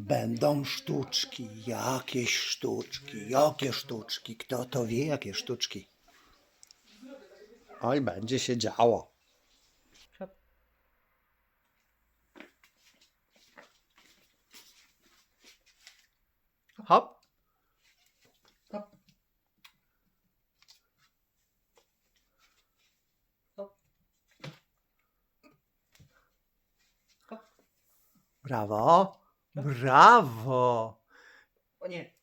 Będą sztuczki, jakieś sztuczki, jakie sztuczki, kto to wie, jakie sztuczki. Oj, będzie się działo. Hop. Hop. Brawo. Brawo. O nie.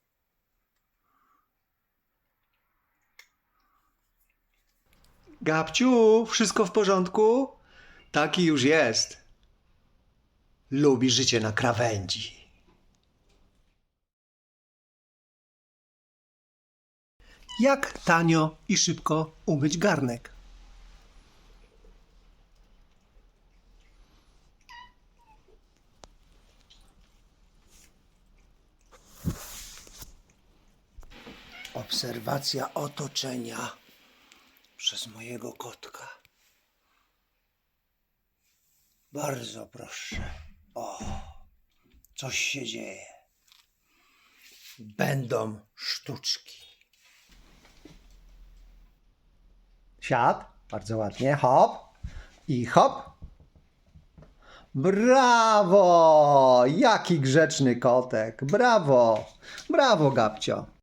Gabciu, wszystko w porządku? Taki już jest. Lubi życie na krawędzi. Jak tanio i szybko umyć garnek? Obserwacja otoczenia przez mojego kotka. Bardzo proszę. O, coś się dzieje. Będą sztuczki. Siad, bardzo ładnie. Hop i hop. Brawo! Jaki grzeczny kotek. Brawo! Brawo, Gabcio.